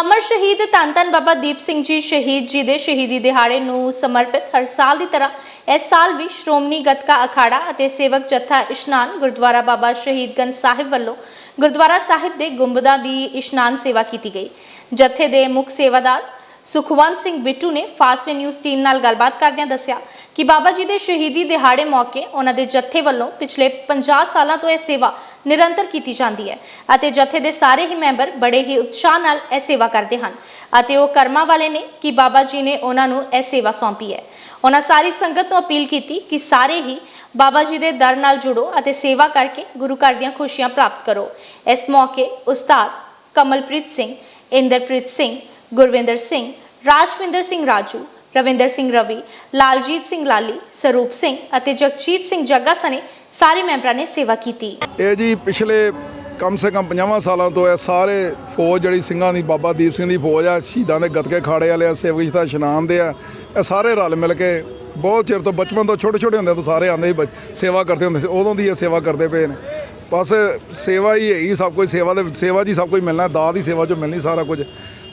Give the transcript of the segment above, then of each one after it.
ਅਮਰ ਸ਼ਹੀਦ ਧੰਨ ਧੰਨ ਬਾਬਾ ਦੀਪ ਸਿੰਘ ਜੀ ਸ਼ਹੀਦ ਜੀ ਦੇ ਸ਼ਹੀਦੀ ਦਿਹਾੜੇ ਨੂੰ ਸਮਰਪਿਤ ਹਰ ਸਾਲ ਦੀ ਤਰ੍ਹਾਂ ਇਸ ਸਾਲ ਵੀ ਸ਼੍ਰੋਮਣੀ ਗੱਤਕਾ ਅਖਾੜਾ ਅਤੇ ਸੇਵਕ ਜੱਥਾ ਇਸ਼ਨਾਨ ਗੁਰਦੁਆਰਾ ਬਾਬਾ ਸ਼ਹੀਦਗੰਜ ਸਾਹਿਬ ਵੱਲੋਂ ਗੁਰਦੁਆਰਾ ਸਾਹਿਬ ਦੇ ਗੁੰਬਦਾਂ ਦੀ ਇਸ਼ਨਾਨ ਸੇਵਾ ਕੀਤੀ ਗਈ। ਜਥੇ ਦੇ ਮੁੱਖ ਸੇਵਾਦਾਰ ਸੁਖਵੰਤ ਸਿੰਘ ਬਿੱਟੂ ਨੇ ਫਾਸਵੇ ਨਿਊਜ਼ ਟੀਮ ਨਾਲ ਗੱਲਬਾਤ ਕਰਦਿਆਂ ਦੱਸਿਆ ਕਿ ਬਾਬਾ ਜੀ ਦੇ ਸ਼ਹੀਦੀ ਦਿਹਾੜੇ ਮੌਕੇ ਉਹਨਾਂ ਦੇ ਜੱਥੇ ਵੱਲੋਂ ਪਿਛਲੇ 50 ਸਾਲਾਂ ਤੋਂ ਇਹ ਸੇਵਾ ਨਿਰੰਤਰ ਕੀਤੀ ਜਾਂਦੀ ਹੈ ਅਤੇ ਜਥੇ ਦੇ ਸਾਰੇ ਹੀ ਮੈਂਬਰ ਬੜੇ ਹੀ ਉਤਸ਼ਾਹ ਨਾਲ ਇਹ ਸੇਵਾ ਕਰਦੇ ਹਨ ਅਤੇ ਉਹ ਕਰਮਾਂ ਵਾਲੇ ਨੇ ਕਿ ਬਾਬਾ ਜੀ ਨੇ ਉਹਨਾਂ ਨੂੰ ਇਹ ਸੇਵਾ ਸੌਂਪੀ ਹੈ। ਉਹਨਾਂ ਸਾਰੀ ਸੰਗਤ ਨੂੰ ਅਪੀਲ ਕੀਤੀ ਕਿ ਸਾਰੇ ਹੀ ਬਾਬਾ ਜੀ ਦੇ ਦਰ ਨਾਲ ਜੁੜੋ ਅਤੇ ਸੇਵਾ ਕਰਕੇ ਗੁਰੂ ਘਰ ਦੀਆਂ ਖੁਸ਼ੀਆਂ ਪ੍ਰਾਪਤ ਕਰੋ। ਇਸ ਮੌਕੇ ਉਸਤਾਦ ਕਮਲਪ੍ਰੀਤ ਸਿੰਘ, ਇੰਦਰਪ੍ਰੀਤ ਸਿੰਘ ਗੁਰਵਿੰਦਰ ਸਿੰਘ, ਰਾਜਵਿੰਦਰ ਸਿੰਘ ਰਾਜੂ, ਰਵਿੰਦਰ ਸਿੰਘ ਰਵੀ, ਲਾਲਜੀਤ ਸਿੰਘ ਲਾਲੀ, ਸਰੂਪ ਸਿੰਘ ਅਤੇ ਜਗਜੀਤ ਸਿੰਘ ਜੱਗਾ ਸਣੇ ਸਾਰੇ ਮੈਂਬਰਾਂ ਨੇ ਸੇਵਾ ਕੀਤੀ। ਇਹ ਜੀ ਪਿਛਲੇ ਕਮ ਸੇ ਕਮ 50 ਸਾਲਾਂ ਤੋਂ ਇਹ ਸਾਰੇ ਫੌਜ ਜਿਹੜੀ ਸਿੰਘਾਂ ਦੀ, ਬਾਬਾ ਦੀਪ ਸਿੰਘ ਦੀ ਫੌਜ ਆ, ਸ਼ਹੀਦਾਂ ਦੇ ਗੱਤਕੇ ਖਾੜੇ ਵਾਲੇ ਆ, ਸੇਵਕ ਦਾ ਇਸ਼ਨਾਨ ਦੇ ਆ, ਇਹ ਸਾਰੇ ਰਲ ਮਿਲ ਕੇ ਬਹੁਤ ਚਿਰ ਤੋਂ ਬਚਪਨ ਤੋਂ ਛੋਟੇ ਛੋਟੇ ਹੁੰਦੇ ਤੋਂ ਸਾਰੇ ਆਂਦੇ ਸੀ, ਬ- ਸੇਵਾ ਕਰਦੇ ਹੁੰਦੇ ਸੀ, ਉਦੋਂ ਦੀ ਇਹ ਸੇਵਾ ਕਰਦੇ ਪਏ ਨੇ। ਬਸ ਸੇਵਾ ਹੀ ਹੈਗੀ, ਸਭ ਕੁਝ ਸੇਵਾ ਦੇ ਸੇਵਾ 'ਚ ਹੀ ਸਭ ਕੁਝ ਮਿਲਣਾ, ਦਾਤ ਦੀ ਸੇਵਾ 'ਚੋਂ ਮਿਲਣੀ ਸਾਰਾ ਕੁਝ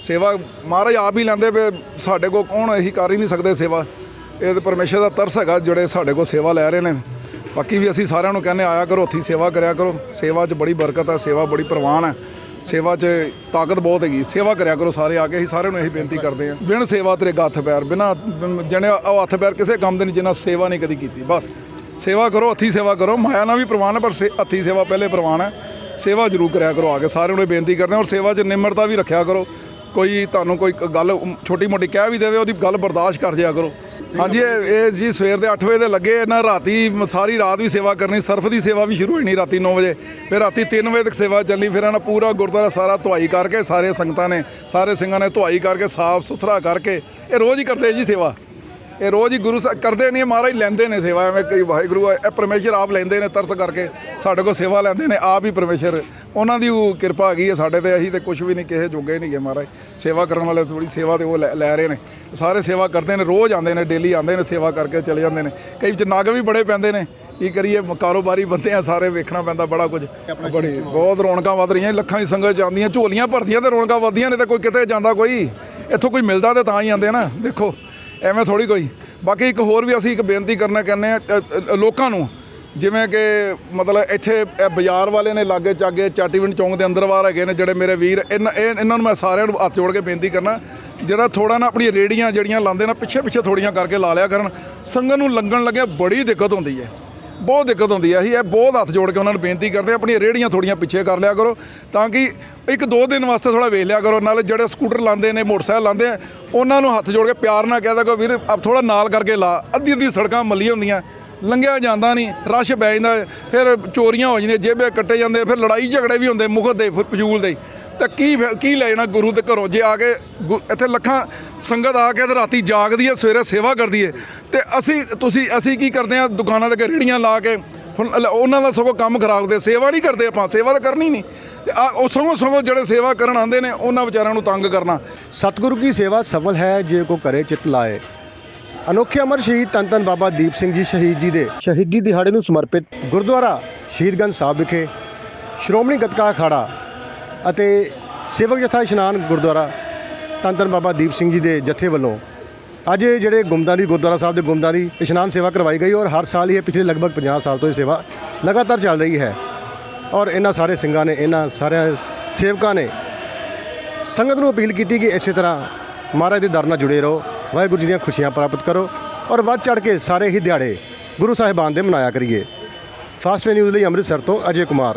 ਸੇਵਾ ਮਹਾਰਾਜ ਆਪ ਹੀ ਲੈਂਦੇ ਪਏ, ਸਾਡੇ ਕੋਲ ਕੌਣ ਅਸੀਂ ਕਰ ਹੀ ਨਹੀਂ ਸਕਦੇ ਸੇਵਾ। ਇਹ ਤੇ ਪਰਮੇਸ਼ਰ ਦਾ ਤਰਸ ਹੈਗਾ ਜਿਹੜੇ ਸਾਡੇ ਕੋਲ ਸੇਵਾ ਲੈ ਰਹੇ ਨੇ। ਬਾਕੀ ਵੀ ਅਸੀਂ ਸਾਰਿਆਂ ਨੂੰ ਕਹਿੰਦੇ ਆਇਆ ਕਰੋ, ਉੱਥੇ ਸੇਵਾ ਕਰਿਆ ਕਰੋ। ਸੇਵਾ 'ਚ ਬੜੀ ਬਰਕਤ ਹੈ, ਸੇਵਾ ਬੜੀ ਪ੍ਰਵਾਨ ਹੈ। ਸੇਵਾ 'ਚ ਤਾਕਤ ਬਹੁਤ ਹੈਗੀ, ਸੇਵਾ ਕਰਿਆ ਕਰੋ ਸਾਰੇ ਆ ਕੇ, ਅਸੀਂ ਸਾਰਿਆਂ ਨੂੰ ਇਹੀ ਬੇਨਤੀ ਕਰਦੇ ਹਾਂ। ਬਿਨ ਸੇਵਾ ਤੇਰੇ ਹੱਥ ਪੈਰ, ਬਿਨਾ ਜਣੇ ਉਹ ਹੱਥ ਪੈਰ ਕਿਸੇ ਕੰਮ ਦੇ ਨਹੀਂ ਜਿੰਨਾ ਸੇਵਾ ਨਹੀਂ ਕਦੀ ਕੀਤੀ, ਬਸ। ਸੇਵਾ ਕਰੋ ਹੱਥੀ ਸੇਵਾ ਕਰੋ। ਮਾਇਆ ਨਾਲ ਵੀ ਪ੍ਰਵਾਨ ਹੈ, ਪਰ ਸੇ- ਹੱਥੀ ਸੇਵਾ ਪਹਿਲੇ ਪ੍ਰਵਾਨ ਹੈ। ਸੇਵਾ ਜ਼ਰੂਰ ਕਰਿਆ ਕਰੋ ਆ ਕੇ। ਸਾਰਿਆਂ ਨੂੰ ਇਹ ਬੇਨਤੀ ਕਰਦੇ ਹਾਂ, ਔਰ ਸੇਵਾ 'ਚ ਨਿਮਰਤਾ ਵੀ ਰੱਖਿਆ ਕਰੋ। ਕੋਈ ਤੁਹਾਨੂੰ ਕੋਈ ਕ- ਗੱਲ ਛੋਟੀ ਮੋਟੀ ਕਹਿ ਵੀ ਦੇਵੇ, ਉਹਦੀ ਗੱਲ ਬਰਦਾਸ਼ਤ ਕਰ ਜਿਆ ਕਰੋ। ਹਾਂਜੀ, ਇਹ ਇਹ ਜੀ ਸਵੇਰ ਦੇ 8 ਵਜੇ ਦੇ ਲੱਗੇ, ਇਹਨਾਂ ਰਾਤੀ ਮ- ਸਾਰੀ ਰਾਤ ਵੀ ਸੇਵਾ ਕਰਨੀ, ਸਰਫ ਦੀ ਸੇਵਾ ਵੀ ਸ਼ੁਰੂ ਹੋਈ ਨਹੀਂ ਰਾਤੀ 9 ਵਜੇ। ਫਿਰ ਰਾਤੀ 3 ਵਜੇ ਤੱਕ ਸੇਵਾ ਚੱਲਣੀ ਫਿਰ ਇਹਨਾਂ ਪੂਰਾ ਗੁਰਦੁਆਰਾ ਸਾਰਾ ਧੁਆਈ ਕਰਕੇ, ਸਾਰੇ ਸੰਗਤਾਂ ਨੇ, ਸਾਰੇ ਸਿੰਘਾਂ ਨੇ ਧੁਆਈ ਕਰਕੇ ਸਾਫ਼ ਸੁਥਰਾ ਕਰਕੇ, ਇਹ ਰੋਜ਼ ਹੀ ਕਰਦੇ ਜੀ ਸੇਵਾ। ਇਹ ਰੋਜ਼ ਹੀ ਗੁਰੂ ਸਾਹਿਬ ਕਰਦੇ ਨਹੀਂ ਮਹਾਰਾਜ ਲੈਂਦੇ ਨੇ ਸੇਵਾ ਐਵੇਂ ਕਈ ਵਾਹਿਗੁਰੂ ਇਹ ਪਰਮੇਸ਼ਰ ਆਪ ਲੈਂਦੇ ਨੇ ਤਰਸ ਕਰਕੇ ਸਾਡੇ ਕੋਲ ਸੇਵਾ ਲੈਂਦੇ ਨੇ ਆਪ ਹੀ ਪਰਮੇਸ਼ਰ। ਉਹਨਾਂ ਦੀ ਉਹ ਕਿਰਪਾ ਹੈਗੀ ਹੈ ਸਾਡੇ ਤੇ ਅਸੀਂ ਤੇ ਕੁਝ ਵੀ ਨਹੀਂ ਕਿਸੇ ਜੋਗੇ ਨਹੀਂ ਗਏ ਮਹਾਰਾਜ। ਸੇਵਾ ਕਰਨ ਵਾਲੇ ਥੋੜੀ ਸੇਵਾ ਤੇ ਉਹ ਲੈ ਲੈ ਰਹੇ ਨੇ। ਸਾਰੇ ਸੇਵਾ ਕਰਦੇ ਨੇ ਰੋਜ਼ ਆਉਂਦੇ ਨੇ ਡੇਲੀ ਆਉਂਦੇ ਨੇ ਸੇਵਾ ਕਰਕੇ ਚਲੇ ਜਾਂਦੇ ਨੇ। ਕਈ ਚ ਨਗ ਵੀ ਬੜੇ ਪੈਂਦੇ ਨੇ ਕੀ ਕਰੀਏ ਕਾਰੋਬਾਰੀ ਬੰਦੇ ਆ ਸਾਰੇ ਵੇਖਣਾ ਪੈਂਦਾ ਬੜਾ ਕੁਝ। ਬੜੀ ਬਹੁਤ ਰੌਣਕਾਂ ਵੱਧ ਰਹੀਆਂ ਲੱਖਾਂ ਦੀ ਸੰਗਤ ਜਾਂਦੀਆਂ ਝੋਲੀਆਂ ਭਰਦੀਆਂ ਤੇ ਰੌਣਕਾਂ ਵੱਧਦੀਆਂ ਨੇ ਤਾਂ ਕੋਈ ਕਿਤੇ ਜਾਂਦਾ ਕੋਈ। ਇੱਥੋਂ ਕੋਈ ਮਿਲਦਾ ਤੇ ਤਾਂ ਹੀ ਆਉਂਦੇ ਨਾ ਦੇਖੋ। ਐਵੇਂ ਥੋੜੀ ਕੋਈ। ਬਾਕੀ ਇੱਕ ਹੋਰ ਵੀ ਅਸੀਂ ਇੱਕ ਬੇਨਤੀ ਕਰਨਾ ਕਹਿੰਦੇ ਆ ਲੋਕਾਂ ਨੂੰ, ਜਿਵੇਂ ਕਿ ਮਤਲਬ ਇੱਥੇ ਬਾਜ਼ਾਰ ਵਾਲੇ ਨੇ ਲਾਗੇ ਚਾਗੇ ਚਾਟੀਵਿੰਡ ਚੌਂਕ ਦੇ ਅੰਦਰ ਬਾਹਰ ਹੈਗੇ ਨੇ ਜਿਹੜੇ ਮੇਰੇ ਵੀਰ, ਇਹਨਾਂ, ਇਹ- ਇਹਨਾਂ ਨੂੰ ਮੈਂ ਸਾਰਿਆਂ ਨੂੰ ਹੱਥ ਜੋੜ ਕੇ ਬੇਨਤੀ ਕਰਨਾ, ਜਿਹੜਾ ਥੋੜਾ ਨਾ ਆਪਣੀ ਰੇੜੀਆਂ ਜਿਹੜੀਆਂ ਲਾਉਂਦੇ ਨਾ ਪਿੱਛੇ ਪਿੱਛੇ ਥੋੜੀਆਂ ਕਰਕੇ ਲਾ ਲਿਆ ਕਰਨ। ਸੰਗਤ ਨੂੰ ਲੰਗਣ ਲੱਗਿਆ, ਬੜੀ ਦਿੱਕਤ ਹੁੰਦੀ ਹੈ। ਬਹੁਤ ਦਿੱਕਤ ਹੁੰਦੀ ਹੈ ਅਸੀਂ ਇਹ ਬਹੁਤ ਹੱਥ ਜੋੜ ਕੇ ਉਹਨਾਂ ਨੂੰ ਬੇਨਤੀ ਕਰਦੇ ਹਾਂ, ਆਪਣੀਆਂ ਰੇੜੀਆਂ ਥੋੜੀਆਂ ਪਿੱਛੇ ਕਰ ਲਿਆ ਕਰੋ ਤਾਂ ਕਿ ਇੱਕ ਦੋ ਦਿਨ ਵਾਸਤੇ ਥੋੜਾ ਵੇਖ ਲਿਆ ਕਰੋ ਨਾਲੇ ਜਿਹੜੇ ਸਕੂਟਰ ਲਾਉਂਦੇ ਨੇ ਮੋਟਰਸਾਈਕਲ ਲਾਉਂਦੇ ਆ ਉਹਨਾਂ ਨੂੰ ਹੱਥ ਜੋੜ ਕੇ ਪਿਆਰ ਨਾਲ ਕਹਿਦਾ ਕੋ ਵੀਰ ਆਪ ਥੋੜਾ ਨਾਲ ਕਰਕੇ ਲਾ। ਅੱਧੀ ਅੱਧੀ ਸੜਕਾਂ ਮੱਲੀਆਂ ਹੁੰਦੀਆਂ ਲੰਘਿਆ ਜਾਂਦਾ ਨਹੀਂ ਰਸ਼ ਪੈ ਜਾਂਦਾ ਫਿਰ ਚੋਰੀਆਂ ਹੋ ਜਾਂਦੀਆਂ ਜੇਬੇ ਕੱਟੇ ਜਾਂਦੇ ਫਿਰ ਲੜਾਈ ਝਗੜੇ ਵੀ ਹੁੰਦੇ ਮੁਖਤ ਦੇ ਫਿਰ ਫਜ਼ੂਲ ਦੇ। ਤਾਂ ਕੀ ਕੀ ਲੈ ਜਾਣਾ ਗੁਰੂ ਦੇ ਘਰੋਂ? ਜੇ ਆ ਕੇ ਗੁ- ਇੱਥੇ ਲੱਖਾਂ ਸੰਗਤ ਆ ਕੇ ਤੇ ਰਾਤੀ ਜਾਗਦੀ ਹੈ ਸਵੇਰੇ ਸੇਵਾ ਕਰਦੀ ਹੈ। ਤੇ ਅਸੀਂ ਤੁਸੀਂ ਅਸੀਂ ਕੀ ਕਰਦੇ ਆ ਦੁਕਾਨਾਂ ਦੇ ਅੱਗੇ ਰੇੜੀਆਂ ਲਾ ਕੇ ਹੁਣ ਲ- ਉਹਨਾਂ ਦਾ ਸਗੋਂ ਕੰਮ ਖਰਾਬ ਦੇ ਸੇਵਾ ਨਹੀਂ ਕਰਦੇ ਆਪਾਂ। ਸੇਵਾ ਤਾਂ ਕਰਨੀ ਨਹੀਂ। ਤੇ ਆ ਉਹ ਸਗੋਂ ਸਗੋਂ ਜਿਹੜੇ ਸੇਵਾ ਕਰਨ ਆਉਂਦੇ ਨੇ ਉਹਨਾਂ ਵਿਚਾਰਿਆਂ ਨੂੰ ਤੰਗ ਕਰਨਾ। ਸਤਿਗੁਰੂ ਕੀ ਸੇਵਾ ਸਫਲ ਹੈ ਜੇ ਕੋ ਕਰੇ ਚਿਤ ਲਾਏ? ਅਨੋਖੇ ਅਮਰ ਸ਼ਹੀਦ ਧੰਨ ਧੰਨ ਬਾਬਾ ਦੀਪ ਸਿੰਘ ਜੀ ਸ਼ਹੀਦ ਜੀ ਦੇ। ਸ਼ਹੀਦੀ ਦਿਹਾੜੇ ਨੂੰ ਸਮਰਪਿਤ। ਗੁਰਦੁਆਰਾ ਸ਼ਹੀਦਗੰਜ ਸਾਹਿਬ ਵਿਖੇ ਸ਼੍ਰੋਮਣੀ ਗੱਤਕਾ ਅਖਾੜਾ ਅਤੇ ਸੇਵਕ ਜਥਾ ਇਸ਼ਨਾਨ ਗੁਰਦੁਆਰਾ ਧੰਨ ਧੰਨ ਬਾਬਾ ਦੀਪ ਸਿੰਘ ਜੀ ਦੇ ਜਥੇ ਵੱਲੋਂ ਅੱਜ ਇਹ ਜਿਹੜੇ ਗੁੰਮਦਾਂ ਦੀ ਗੁਰਦੁਆਰਾ ਸਾਹਿਬ ਦੇ ਗੁੰਮਦਾਂ ਦੀ ਇਸ਼ਨਾਨ ਸੇਵਾ ਕਰਵਾਈ ਗਈ ਔਰ ਹਰ ਸਾਲ ਹੀ ਇਹ ਪਿਛਲੇ ਲਗਭਗ 50 ਸਾਲ ਤੋਂ ਇਹ ਸੇਵਾ ਲਗਾਤਾਰ ਚੱਲ ਰਹੀ ਹੈ ਔਰ ਇਹਨਾਂ ਸਾਰੇ ਸਿੰਘਾਂ ਨੇ, ਇਹਨਾਂ ਸਾਰਿਆਂ ਸੇਵਕਾਂ ਨੇ ਸੰਗਤ ਨੂੰ ਅਪੀਲ ਕੀਤੀ ਕਿ ਇਸੇ ਤਰ੍ਹਾਂ ਮਹਾਰਾਜ ਦੇ ਦਰ ਨਾਲ ਜੁੜੇ ਰਹੋ, ਵਾਹਿਗੁਰੂ ਜੀ ਦੀਆਂ ਖੁਸ਼ੀਆਂ ਪ੍ਰਾਪਤ ਕਰੋ ਔਰ ਵੱਧ ਚੜ ਕੇ ਸਾਰੇ ਹੀ ਦਿਹਾੜੇ ਗੁਰੂ ਸਾਹਿਬਾਨ ਦੇ ਮਨਾਇਆ ਕਰੀਏ। ਫਾਸਟ ਨਿਊਜ਼ ਲਈ ਅੰਮ੍ਰਿਤਸਰ ਤੋਂ ਅਜੇ ਕੁਮਾਰ।